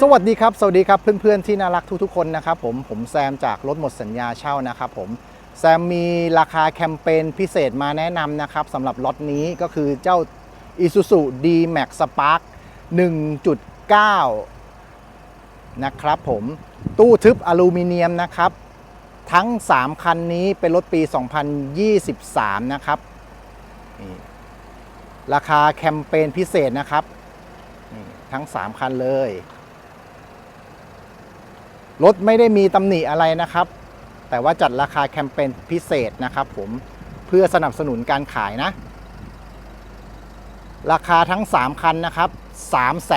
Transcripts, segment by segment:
สวัสดีครับ สวัสดีครับเพื่อนๆที่น่ารักทุกๆคนนะครับผมผมแซมจากรถหมดสัญญาเช่านะครับผมแซมมีราคาแคมเปญพิเศษมาแนะนำนะครับสำหรับรถนี้ก็คือเจ้า Isuzu D-Max Spark 1.9 นะครับผมตู้ทึบอลูมิเนียมนะครับ ทั้ง 3 คันนี้เป็นรถปี 2023 นะครับ ราคาแคมเปญพิเศษนะครับ ทั้ง 3 คันเลย รถไม่ได้มีตำหนิอะไรนะครับ แต่ว่าจัดราคาแคมเปญพิเศษนะครับผมเพื่อสนับสนุนการขายนะ ราคาทั้ง 3 คันนะครับ3 7 4 0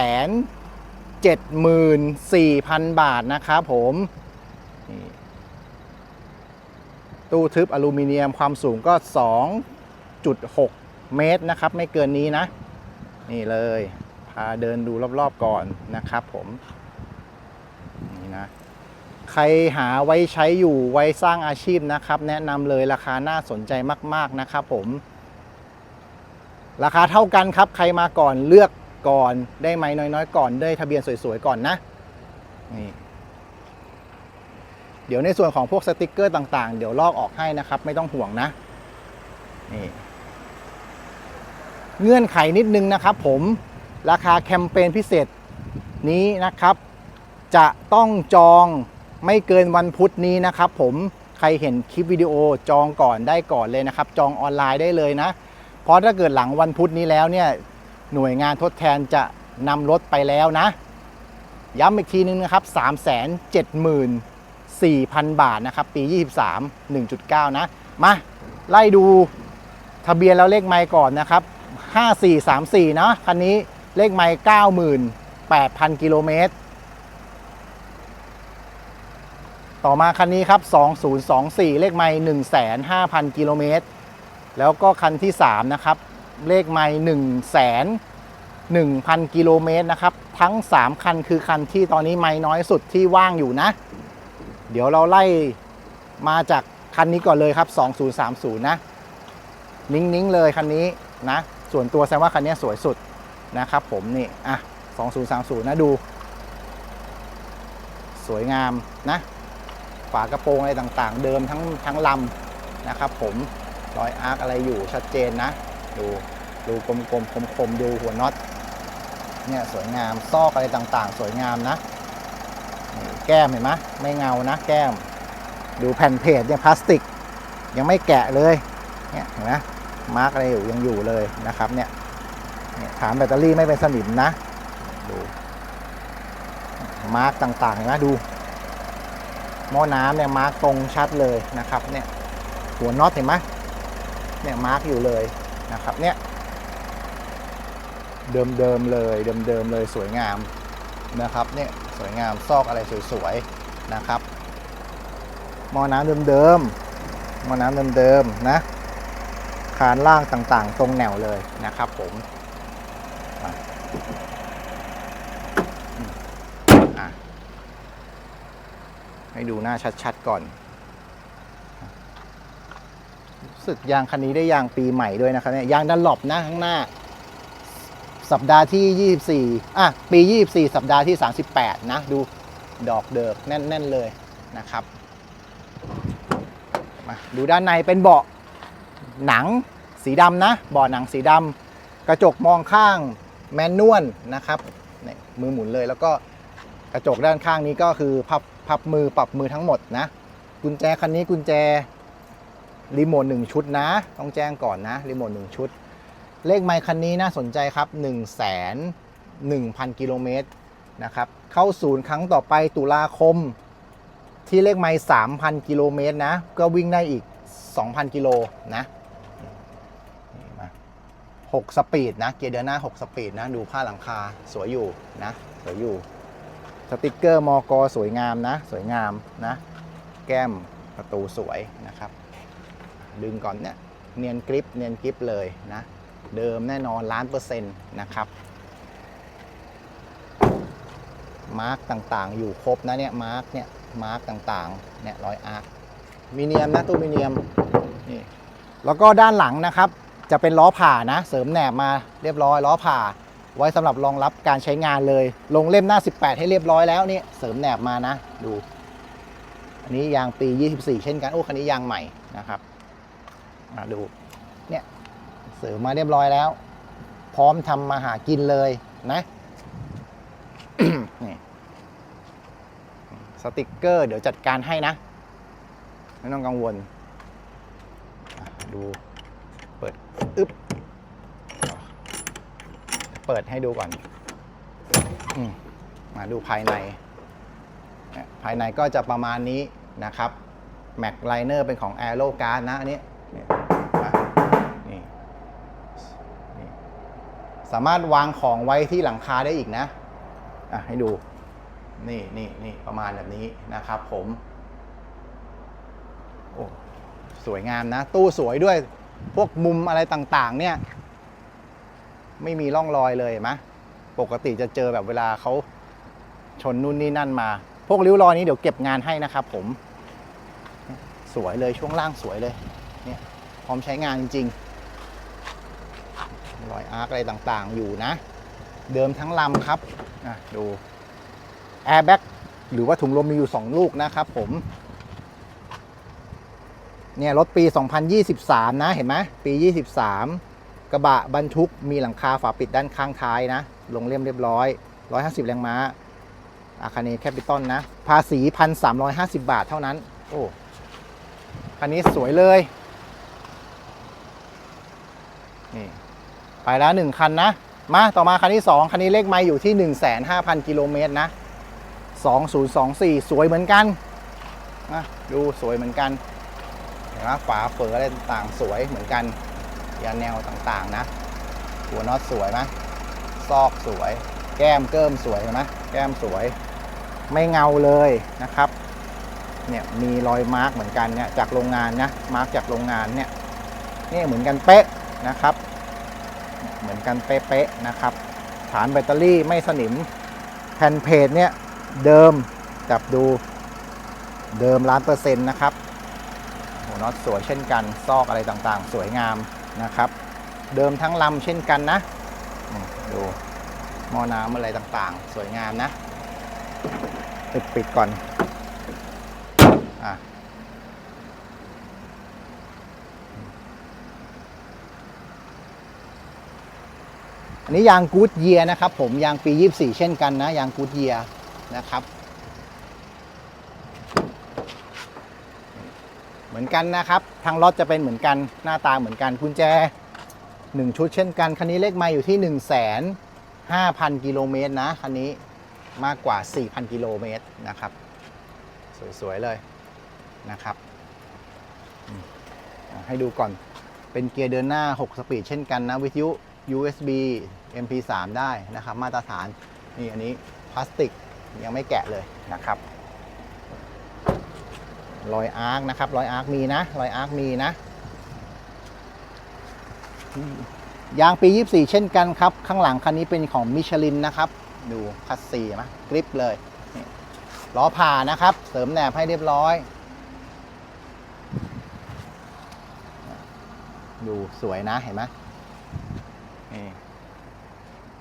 0 0 บาทนะครับผมตู้ทึบอลูมิเนียมความสูงก็ 2.6 เมตรนะครับ ไม่เกินนี้นะ นี่เลยาเดินดูรอบๆก่อนนะครับผมนี่นะใครหาไว้ใช้อยู่ไว้สร้างอาชีพนะครับ แนะนำเลยราคาน่าสนใจมาก ๆนะครับผม ราคาเท่ากันครับ ใครมาก่อนเลือกก่อนได้ไหมน้อยๆ ก่อนได้ทะเบียนสวยๆก่อนนะนี่เดี๋ยวในส่วนของพวกสติกเกอร์ต่างๆ เดี๋ยวลอกออกให้นะครับ ไม่ต้องห่วงนะนี่เงื่อนไขนิดนึงนะครับผม ราคาแคมเปญพิเศษนี้นะครับ จะต้องจองไม่เกินวันพุธนี้นะครับ ผมใครเห็นคลิปวิดีโอจองก่อนได้ก่อนเลยนะครับ จองออนไลน์ได้เลยนะ เพราะถ้าเกิดหลังวันพุธนี้แล้วเนี่ยหน่วยงานทดแทนจะนำรถไปแล้วนะ ย้ำอีกทีนึงนะครับ 3 7 4 0 0 0 บาทนะครับ ปี 23 1.9 นะ มาไล่ดูทะเบียนแล้วเลขไมล์ก่อนนะครับ 5434 นะคันนี้ เลขไมล์98,000 กิโลเมตร ต่อมาคันนี้ครับ 2024 เลขไมล์105,000 กิโลเมตร แล้วก็คันที่ 3 นะครับ เลขไมล์1 1 0 0 0 กิโลเมตรนะครับ ทั้ง 3 คันคือคันที่ตอนนี้ไมล์น้อยสุดที่ว่างอยู่นะ เดี๋ยวเราไล่มาจากคันนี้ก่อนเลยครับ 2030 นะ นิ่งๆ เลยคันนี้นะ ส่วนตัวแซมว่าคันนี้สวยสุด นะครับผมนี่อะ2030 นะดู สวยงามนะ ฝากระโปรงอะไรต่างๆ เดิมทั้งทั้งลำนะครับผมรอยอาร์คอะไรอยู่ชัดเจนนะ ดูดูกลมๆคมๆดูหัวน็อตเนี่ยสวยงามซอกอะไรต่างๆ สวยงามนะ แก้มเห็นไหมไม่เงานะ แก้ม ดูแผ่นเพจเนี่ยพลาสติก ยังไม่แกะเลยเนี่ยเห็นไหมมาร์กอะไรอยู่ยังอยู่เลยนะครับเนี่ย ฐานแบตเตอรี่ไม่เป็นสนิมนะดูมาร์กต่างๆเห็นไหมดูหม้อน้ำเนี่ยมาร์กตรงชัดเลยนะครับเนี่ยหัวน็อตเห็นไหมเนี่ยมาร์กอยู่เลยนะครับเนี่ยเดิมๆเลยเดิมๆเลยสวยงามนะครับเนี่ยสวยงามซอกอะไรสวยๆนะครับหม้อน้ำเดิมเดิมๆหม้อน้ำเดิมเดิมๆนะคานล่างต่างๆ ตรงแนวเลยนะครับผม ให้ดูหน้าชัดๆก่อนสึกยางคันนี้ได้ยางปีใหม่ด้วยนะครับเนี่ยยางดันหลบนะข้างหน้า สัปดาห์ที่ 24 อะ ปี 24 สัปดาห์ที่ 38 นะ ดูดอกเดิกแน่น ๆ เลยนะครับ มาดูด้านในเป็นเบาะหนังสีดำนะเบาะหนังสีดำกระจกมองข้าง แมนนวลนะครับมือหมุนเลยแล้วก็กระจกด้านข้างนี้ก็คือพับพับมือปรับมือทั้งหมดนะ กุญแจคันนี้กุญแจรีโมทหนึ่งชุดนะ ต้องแจ้งก่อนนะรีโมทหนึ่งชุด เลขไมค์คันนี้น่าสนใจครับ 1 1 0 0 0 กิโลเมตรนะครับเข้าศูนย์ครั้งต่อไปตุลาคม ที่เลขไมค์3,000 กิโลเมตรนะ ก็วิ่งได้อีก 2,000 กิโลนะ 6 สปีดนะ เกียร์เดินหน้า 6 สปีดนะ ดูผ้าหลังคาสวยอยู่นะ สวยอยู่ สติกเกอร์มอกอสวยงามนะ สวยงามนะ แก้มประตูสวยนะครับ ดึงก่อนเนี่ย เนียนกริปเนียนกริปเลยนะ เดิมแน่นอนล้านเปอร์เซ็นต์นะครับ มาร์กต่างๆ อยู่ครบนะเนี่ย มาร์กเนี่ย มาร์กต่างๆ เนี่ยรอยอาร์คมีเนียมนะตู้มีเนียม นี่ แล้วก็ด้านหลังนะครับ จะเป็นล้อผ่านะ เสริมแหนบมาเรียบร้อยล้อผ่า ไว้สำหรับรองรับการใช้งานเลย ลงเล่มหน้า 18 ให้เรียบร้อยแล้วนี่เสริมแหนบมานะ ดู อันนี้ยางปี 24 เช่นกันโอ้คันนี้ยางใหม่นะครับมาดูเนี่ยเสริมมาเรียบร้อยแล้ว พร้อมทำมาหากินเลยนะนี่สติกเกอร์ เดี๋ยวจัดการให้นะ ไม่ต้องกังวลดู เปิด อึ๊บ เปิดให้ดูก่อนอมมาดูภายใน ภายในก็จะประมาณนี้นะครับแม็กไลเนอร์เป็นของ a อ r o g u a r d นะอันนี้นี่สามารถวางของไว้ที่หลังคาได้อีกนะอะให้ดูนี่นี่นี่ประมาณแบบนี้นะครับผมโอ้สวยงามนะ ตู้สวยด้วย พวกมุมอะไรต่าง ๆ เนี่ย ไม่มีร่องรอยเลยเห็นไหมปกติจะเจอแบบเวลาเขาชนนู่นนี่นั่นมา พวกริ้วรอยนี้เดี๋ยวเก็บงานให้นะครับผม สวยเลยช่วงล่างสวยเลย เนี่ยพร้อมใช้งานจริงๆรอยอาร์คอะไรต่างๆ อยู่นะ เดิมทั้งลำครับอะดูแอร์แบ็กหรือว่าถุงลมมีอยู่ 2 ลูกนะครับผม เนี่ยรถปี 2023 นะเห็นไหมปี 23 กระบะบรรทุกมีหลังคาฝาปิดด้านข้างท้ายนะ ลงเล่มเรียบร้อย 150 แรงม้า อาคาเนแคปิตอลนะ ภาษี1,350บาทเท่านั้น โอ้คันนี้สวยเลย นี่ ไปแล้วหนึ่งคันนะ มาต่อมาคันที่2คันนี้เลขไม่อยู่ที่15,000กิโลเมตรนะ2024สวยเหมือนกันนะดูสวยเหมือนกันเห็นไหมฝาเฝออะไรต่างสวยเหมือนกัน ยาแนวต่างๆนะ หัวน็อตสวยไหมซอกสวย แก้มเกิมสวยเห็นไหมแก้มสวย ไม่เงาเลยนะครับ เนี่ยมีรอยมาร์กเหมือนกันเนี่ยจากโรงงานนะ มาร์กจากโรงงานเนี่ยนี่เหมือนกันเป๊ะนะครับ เหมือนกันเป๊ะๆนะครับ ฐานแบตเตอรี่ไม่สนิม แผ่นเพจเนี่ยเดิมจับดูเดิมล้านเปอร์เซ็นต์นะครับหัวน็อตสวยเช่นกัน ซอกอะไรต่างๆ สวยงาม นะครับ เดิมทั้งลำเช่นกันนะ ดูหม้อน้ำอะไรต่างๆ สวยงามนะปิดปิดก่อนอะอันนี้ยางกูดเยียนะครับผมยางปี 24 เช่นกันนะ ยางกูดเยียนะครับ เหมือนกันนะครับ ทางรถจะเป็นเหมือนกันหน้าตาเหมือนกันกุญแจ 1 ชุดเช่นกันคันนี้เลขไมาอยู่ที่ 1 5 0 0 0 กิโลเมตรนะคันนี้มากกว่า 4,000 กิโลเมตรนะครับ สวย ๆ เลยนะครับ ให้ดูก่อนเป็นเกียร์เดินหน้า 6 สปีดเช่นกันนะ วิทยุ USB MP3 ได้นะครับ มาตรฐาน นี่อันนี้พลาสติกยังไม่แกะเลยนะครับ รอยอาร์คนะครับรอยอาร์คมีนะรอยอาร์คมีนะ ยางปี 24 เช่นกันครับ ข้างหลังคันนี้เป็นของมิชลินนะครับ ดูคัสซีมะกริปเลยล้อผ่านะครับ เสริมแหนบให้เรียบร้อย ดูสวยนะเห็นไหม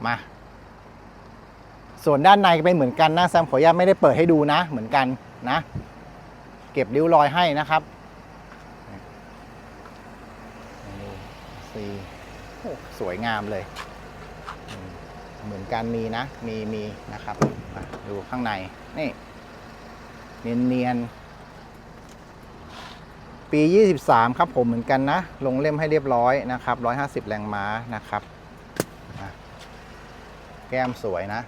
มา ส่วนด้านในเป็นเหมือนกันนะแซมขออนุญาตไม่ได้เปิดให้ดูนะ เหมือนกันนะ เก็บริ้วรอยให้นะครับสีสวยงามเลย เหมือนกันมีนะ มีมีนะครับดูข้างใน นี่ เนียนเนียนปี 23 ครับผมเหมือนกันนะ ลงเล่มให้เรียบร้อยนะครับ 150 แรงม้านะครับ แก้มสวยนะ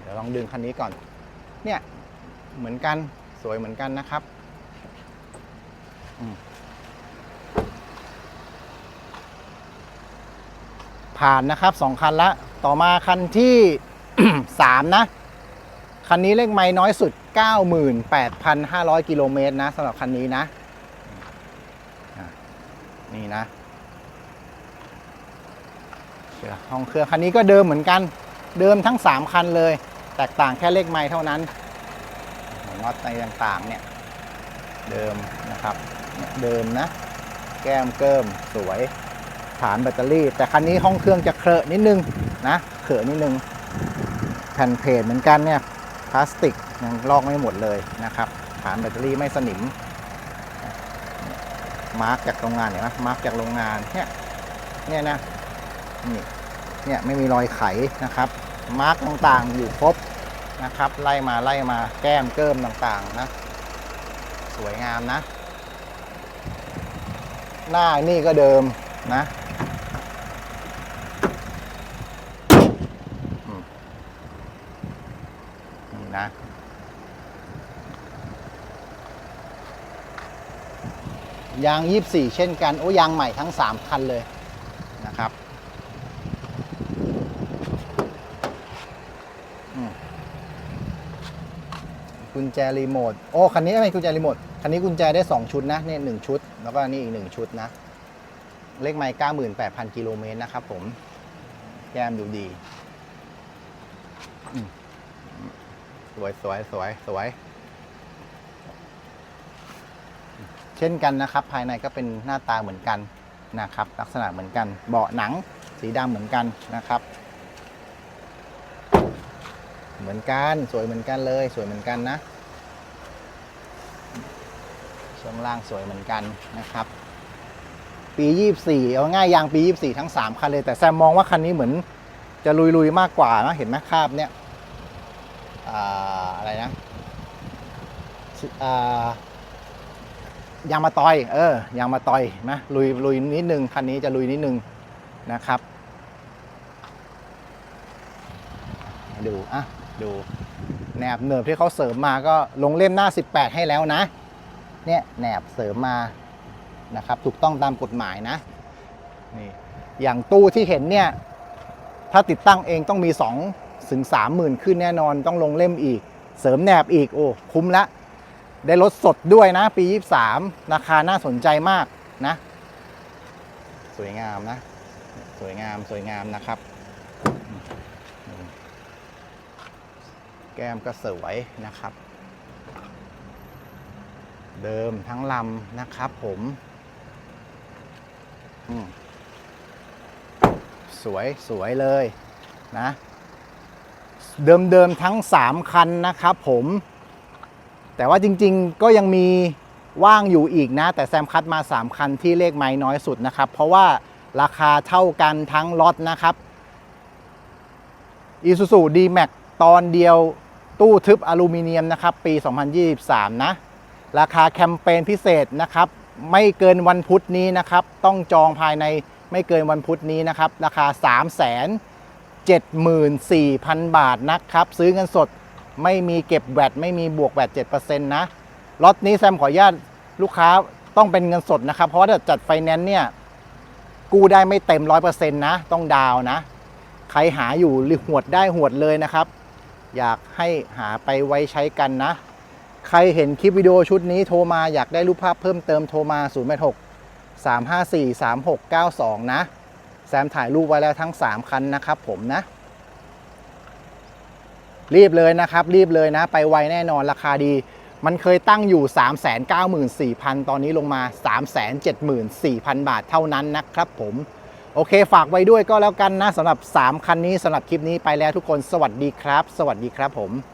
เดี๋ยวลองดึงคันนี้ก่อน เนี่ย เหมือนกัน สวยเหมือนกันนะครับ ผ่านนะครับสองคันละ ต่อมาคันที่3นะ คันนี้เลขไม่น้อยสุด 98,500 กิโลเมตรนะสำหรับคันนี้นะ นี่นะเดี๋ยวห้องเครื่องคันนี้ก็เดิมเหมือนกัน เดิมทั้ง 3 คันเลย แตกต่างแค่เลขไม้เท่านั้นน็อตในต่างๆเนี่ย เดิมนะครับ เนี่ยเดิมนะ แก้มเกิมสวย ฐานแบตเตอรี่ แต่คันนี้ห้องเครื่องจะเคลอะนิดนึงนะเขินนิดนึง แผ่นเพจเหมือนกันเนี่ยพลาสติกยังลอกไม่หมดเลยนะครับ ฐานแบตเตอรี่ไม่สนิม มาร์กจากโรงงานเห็นไหมมาร์กจากโรงงานเนี่ยเนี่ยนะนี่เนี่ยไม่มีรอยไขนะครับ มาร์กต่างๆอยู่ครบนะครับ ไล่มาไล่มาแก้มเกิมต่างๆนะ สวยงามนะ หน้านี่ก็เดิมนะนี่นะ ยาง 24 เช่นกัน โอ้ยางใหม่ทั้ง 3 คันเลยนะครับกุญแจรีโมท โอ้ คันนี้ไม่กุญแจรีโมท คันนี้กุญแจได้ 2 ชุดนะเนี่ยหนึ่งชุด แล้วก็นี่อีก 1 ชุดนะ เลขไมล์98,000กิโลเมตรนะครับผมแก้มดูดีสวยสวยสวยสวย เช่นกันนะครับ ภายในก็เป็นหน้าตาเหมือนกันนะครับ ลักษณะเหมือนกัน เบาะหนังสีดำเหมือนกันนะครับ เหมือนกัน สวยเหมือนกันเลย สวยเหมือนกันนะ ช่วงล่างสวยเหมือนกันนะครับ ปี 24 เอาง่ายยางปี 24 ทั้ง 3 คันเลย แต่แซมมองว่าคันนี้เหมือนจะลุยๆมากกว่านะเห็นไหมคราบเนี่ยออะไรนะยางมาตอย เออยางมาตอยนะลุยลุยนิดนึงคันนี้จะลุยนิดนึงนะครับ ดูอะดูแหนบเนิบที่เขาเสริมมาก็ลงเล่มหน้า 18 ให้แล้วนะ เนี่ยแหนบเสริมมานะครับ ถูกต้องตามกฎหมายนะนี่อย่างตู้ที่เห็นเนี่ยถ้าติดตั้งเองต้องมี2ถึง3หมื่นขึ้นแน่นอนต้องลงเล่มอีก เสริมแหนบอีกโอ้คุ้มละ ได้รถสดด้วยนะ ปี 23 ราคาน่าสนใจมากนะ สวยงามนะ สวยงามสวยงามนะครับ แก้มก็สวยนะครับ เดิมทั้งลำนะครับผมสวยสวยเลยนะ เดิมเดิมทั้ง 3 คันนะครับผม แต่ว่าจริงๆก็ยังมีว่างอยู่อีกนะ แต่แซมคัดมา 3 คันที่เลขไม้น้อยสุดนะครับ เพราะว่าราคาเท่ากันทั้งล็อตนะครับ Isuzu D-Max ตอนเดียวตู้ทึบอลูมิเนียมนะครับ ปี 2023 นะ ราคาแคมเปญพิเศษนะครับ ไม่เกินวันพุธนี้นะครับ ต้องจองภายในไม่เกินวันพุธนี้นะครับ ราคา3 7 4 0 0 0 บาทนะครับ ซื้อเงินสดไม่มีเก็บแวดไม่มีบวกแวด7%นะล็อตนี้แซมขออนุญาตลูกค้าต้องเป็นเงินสดนะครับ เพราะว่าถ้าจัดไฟแนนซ์เนี่ยกู้ได้ไม่เต็ม 100%นะต้องดาวน์นะใครหาอยู่หวดได้หวดเลยนะครับ อยากให้หาไปไว้ใช้กันนะ ใครเห็นคลิปวิดีโอชุดนี้โทรมาอยากได้รูปภาพเพิ่มเติมโทรมา086 354 3692 นะ แซมถ่ายรูปไว้แล้วทั้ง 3 คันนะครับผมนะ รีบเลยนะครับ รีบเลยนะ ไปไวแน่นอนราคาดี มันเคยตั้งอยู่ 394,000 ตอนนี้ลงมา 374,000 บาทเท่านั้นนะครับผมโอเค ฝากไว้ด้วยก็แล้วกันนะสำหรับ 3 คันนี้สำหรับคลิปนี้ไปแล้วทุกคนสวัสดีครับ สวัสดีครับผม